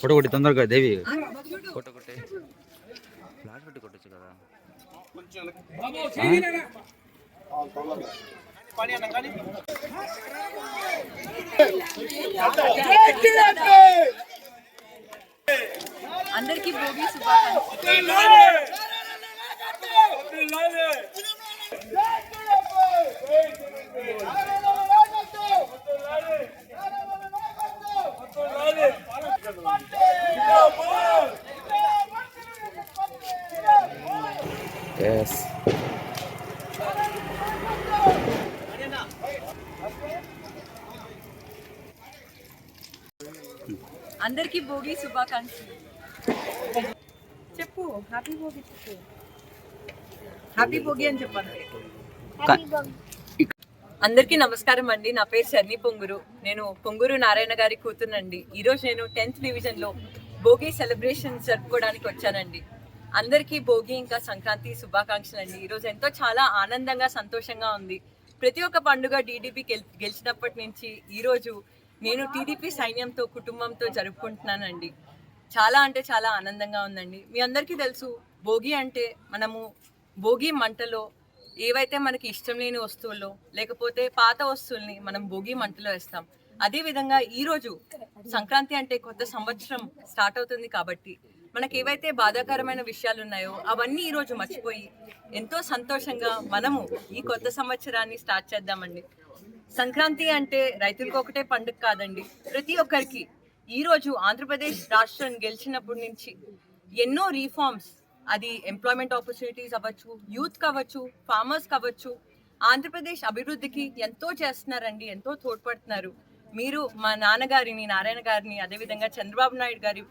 Photo కొట్టి తొందరగా దేవి. Photo కొట్టి. ఫ్లాట్ పెట్టి కొట్టచ్చు కదా. అందరికీ భోగి శుభాకాంక్షలు ఎస్ అందరికీ భోగి శుభాకాంక్షలు చెప్పు హ్యాపీ భోగి చెప్పు. హ్యాపీ భోగి అని చెప్పాను అందరికీ నమస్కారం అండి. నా పేరు శర్ని పొంగురు. నేను పొంగురు నారాయణ గారి కూతురునండి. ఈరోజు నేను టెన్త్ డివిజన్లో భోగి సెలబ్రేషన్ జరుపుకోవడానికి వచ్చానండి. అందరికీ భోగి ఇంకా సంక్రాంతి శుభాకాంక్షలు అండి. ఈరోజు ఎంతో చాలా ఆనందంగా సంతోషంగా ఉంది. ప్రతి ఒక్క పండుగ టీడీపీ గెలిచినప్పటి నుంచి ఈరోజు నేను టీడీపీ సైన్యంతో కుటుంబంతో జరుపుకుంటున్నానండి. చాలా అంటే చాలా ఆనందంగా ఉందండి. మీ అందరికీ తెలుసు భోగి అంటే మనము భోగి మంటలో ఏవైతే మనకి ఇష్టం లేని వస్తువులు లేకపోతే పాత వస్తువుల్ని మనం భోగి మంటలో వేస్తాం. అదే విధంగా సంక్రాంతి అంటే కొత్త సంవత్సరం స్టార్ట్ అవుతుంది కాబట్టి మనకి ఏవైతే బాధాకరమైన విషయాలు ఉన్నాయో అవన్నీ ఈరోజు మర్చిపోయి ఎంతో సంతోషంగా మనము ఈ కొత్త సంవత్సరాన్ని స్టార్ట్ చేద్దామండి. సంక్రాంతి అంటే రైతులకు ఒకటే పండుగ కాదండి ప్రతి ఒక్కరికి ఈ రోజు ఆంధ్రప్రదేశ్ రాష్ట్రం గెలిచినప్పటి నుంచి ఎన్నో రీఫార్మ్స్ అది ఎంప్లాయ్మెంట్ ఆపర్చునిటీస్ అవ్వచ్చు యూత్ కావచ్చు ఫార్మర్స్ కావచ్చు ఆంధ్రప్రదేశ్ అభివృద్ధికి ఎంతో చేస్తున్నారండి ఎంతో తోడ్పడుతున్నారు. మీరు మా నాన్నగారిని నారాయణ గారిని అదేవిధంగా చంద్రబాబు నాయుడు గారి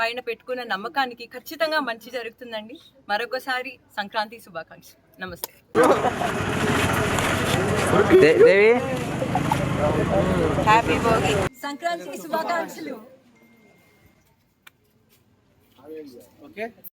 పైన పెట్టుకున్న నమ్మకానికి ఖచ్చితంగా మంచి జరుగుతుందండి. మరొకసారి సంక్రాంతి శుభాకాంక్షలు. నమస్తే. హ్యాపీ భోగి సంక్రాంతి శుభాకాంక్షలు. ఓకే?